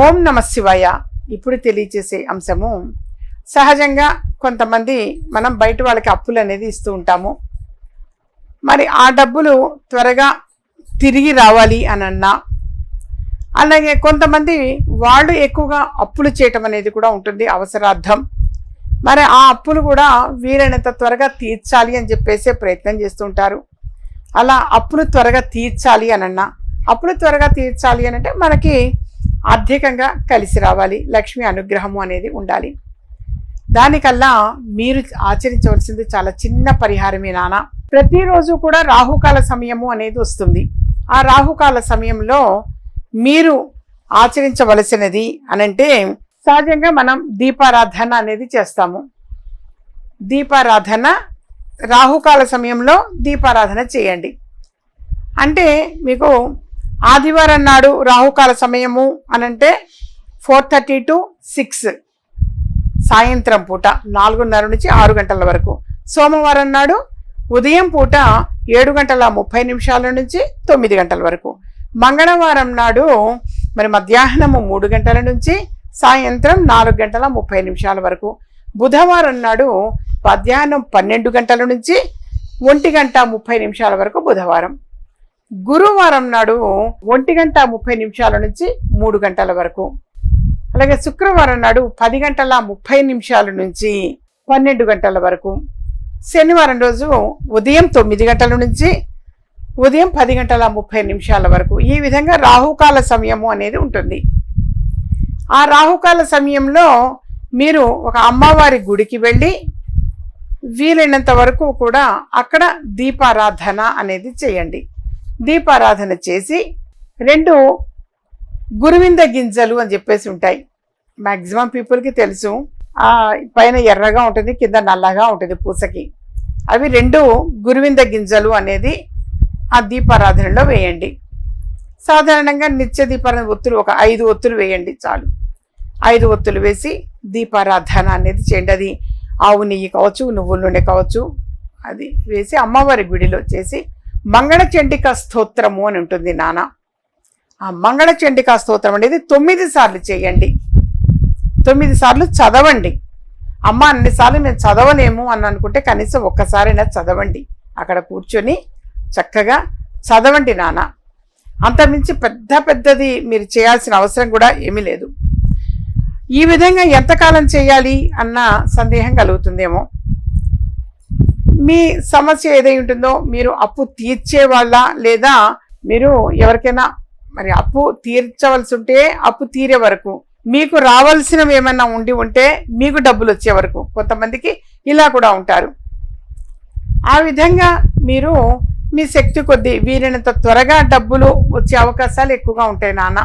ఓం నమ శివాయ. ఇప్పుడు తెలియచేసే అంశము సహజంగా కొంతమంది మనం బయట వాళ్ళకి అప్పులు అనేది ఇస్తూ ఉంటాము. మరి ఆ డబ్బులు త్వరగా తిరిగి రావాలి అని అన్నా అలాగే కొంతమంది వాళ్ళు ఎక్కువగా అప్పులు చేయటం అనేది కూడా ఉంటుంది అవసరార్థం. మరి ఆ అప్పులు కూడా వీలైనంత త్వరగా తీర్చాలి అని చెప్పేసే ప్రయత్నం చేస్తుంటారు అలా అప్పులు త్వరగా తీర్చాలి అని అన్నా అప్పులు త్వరగా తీర్చాలి అని అంటే మనకి ఆర్థికంగా కలిసి రావాలి. లక్ష్మి అనుగ్రహము అనేది ఉండాలి. దానికల్లా మీరు ఆచరించవలసింది చాలా చిన్న పరిహారమే నాన్న ప్రతిరోజు కూడా రాహుకాల సమయము అనేది వస్తుంది. ఆ రాహుకాల సమయంలో మీరు ఆచరించవలసినది అనంటే సహజంగా మనం దీపారాధన అనేది చేస్తాము. దీపారాధన రాహుకాల సమయంలో దీపారాధన చేయండి. అంటే మీకు ఆదివారం నాడు రాహుకాల సమయము అనంటే ఫోర్ థర్టీ టు సిక్స్ సాయంత్రం పూట నాలుగున్నర నుంచి ఆరు గంటల వరకు. సోమవారం నాడు ఉదయం పూట ఏడు గంటల ముప్పై నిమిషాల నుంచి తొమ్మిది గంటల వరకు. మంగళవారం నాడు మరి మధ్యాహ్నము మూడు గంటల నుంచి సాయంత్రం నాలుగు గంటల ముప్పై నిమిషాల వరకు. బుధవారం నాడు మధ్యాహ్నం పన్నెండు గంటల నుంచి ఒంటి గంట ముప్పై నిమిషాల వరకు బుధవారం. గురువారం నాడు ఒంటి గంట ముప్పై నిమిషాల నుంచి మూడు గంటల వరకు. అలాగే శుక్రవారం నాడు పది గంటల ముప్పై నిమిషాల నుంచి పన్నెండు గంటల వరకు. శనివారం రోజు ఉదయం తొమ్మిది గంటల నుంచి ఉదయం పది గంటల ముప్పై నిమిషాల వరకు. ఈ విధంగా రాహుకాల సమయము అనేది ఉంటుంది. ఆ రాహుకాల సమయంలో మీరు ఒక అమ్మవారి గుడికి వెళ్ళి వీలైనంత వరకు కూడా అక్కడ దీపారాధన అనేది చేయండి. దీపారాధన చేసి రెండు గురువింద గింజలు అని చెప్పేసి ఉంటాయి. మ్యాక్సిమం పీపుల్కి తెలుసు. ఆ పైన ఎర్రగా ఉంటుంది కింద నల్లగా ఉంటుంది పూసకి. అవి రెండు గురువింద గింజలు అనేది ఆ దీపారాధనలో వేయండి. సాధారణంగా నిత్య దీపారాధన ఒత్తులు ఒక ఐదు ఒత్తులు వేయండి చాలు. ఐదు ఒత్తులు వేసి దీపారాధన అనేది చేయండి. అది ఆవు నెయ్యి కావచ్చు నువ్వుల నూనె కావచ్చు అది వేసి అమ్మవారి గుడిలో చేసి మంగళచండిక స్తోత్రము అని ఉంటుంది నాన్న. ఆ మంగళ చండికా స్తోత్రం అనేది తొమ్మిది సార్లు చేయండి. తొమ్మిది సార్లు చదవండి. అమ్మ అన్నిసార్లు మేము చదవలేము అని అనుకుంటే కనీసం ఒక్కసారైనా చదవండి. అక్కడ కూర్చొని చక్కగా చదవండి నాన్న. అంతమించి పెద్ద పెద్దది మీరు చేయాల్సిన అవసరం కూడా ఏమీ లేదు. ఈ విధంగా ఎంతకాలం చేయాలి అన్న సందేహం కలుగుతుందేమో. మీ సమస్య ఏదై ఉంటుందో మీరు అప్పు తీర్చే వాళ్ళ లేదా మీరు ఎవరికైనా మరి అప్పు తీర్చవలసి ఉంటే అప్పు తీరే వరకు మీకు రావాల్సినవి ఏమైనా ఉండి ఉంటే మీకు డబ్బులు వచ్చే వరకు కొంతమందికి ఇలా కూడా ఉంటారు. ఆ విధంగా మీరు మీ శక్తి కొద్దీ వీలైనంత త్వరగా డబ్బులు వచ్చే అవకాశాలు ఎక్కువగా ఉంటాయి నాన్న.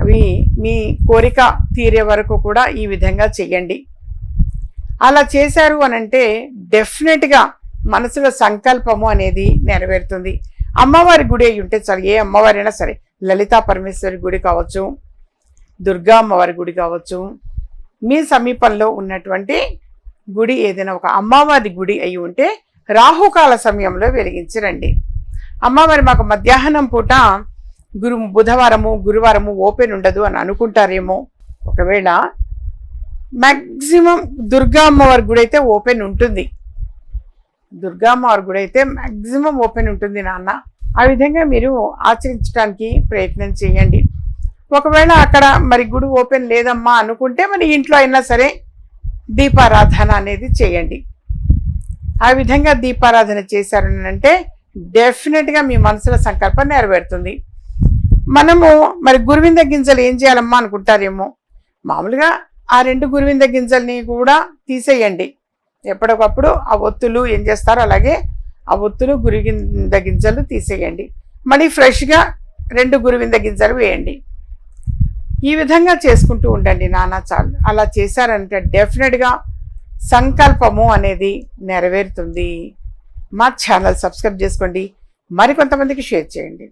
అవి మీ కోరిక తీరే వరకు కూడా ఈ విధంగా చెయ్యండి అలా చేశారు అని అంటే డెఫినెట్గా మనసులో సంకల్పము అనేది నెరవేరుతుంది. అమ్మవారి గుడి అయి ఉంటే చాలు ఏ అమ్మవారైనా సరే లలితా పరమేశ్వరి గుడి కావచ్చు దుర్గా అమ్మవారి గుడి కావచ్చు మీ సమీపంలో ఉన్నటువంటి గుడి ఏదైనా ఒక అమ్మవారి గుడి అయి ఉంటే రాహుకాల సమయంలో వెలిగించరండి అమ్మవారి మాకు మధ్యాహ్నం పూట గురు బుధవారము గురువారము ఓపెన్ ఉండదు అని అనుకుంటారేమో. ఒకవేళ మ్యాక్సిమం దుర్గా అమ్మవారి గుడి అయితే ఓపెన్ ఉంటుంది. దుర్గా అమ్మవారి గుడి అయితే మ్యాక్సిమం ఓపెన్ ఉంటుంది నాన్న. ఆ విధంగా మీరు ఆచరించడానికి ప్రయత్నం చేయండి. ఒకవేళ అక్కడ మరి గుడి ఓపెన్ లేదమ్మా అనుకుంటే మరి ఇంట్లో అయినా సరే దీపారాధన అనేది చేయండి. ఆ విధంగా దీపారాధన చేశారు అంటే డెఫినెట్గా మీ మనసులో సంకల్పం నెరవేరుతుంది. మనము మరి గురువింద గింజలు ఏం చేయాలమ్మా అనుకుంటారేమో? మామూలుగా ఆ రెండు గురువింద గింజల్ని కూడా తీసేయండి. ఎప్పటికప్పుడు ఆ ఒత్తులు ఏం చేస్తారో అలాగే ఆ ఒత్తులు గురువింద గింజలు తీసేయండి. మళ్ళీ ఫ్రెష్గా రెండు గురువింద గింజలు వేయండి. ఈ విధంగా చేసుకుంటూ ఉండండి నాన్న చాలు. అలా చేశారంటే డెఫినెట్గా సంకల్పము అనేది నెరవేరుతుంది. మా ఛానల్ సబ్స్క్రైబ్ చేసుకోండి. మరికొంతమందికి షేర్ చేయండి.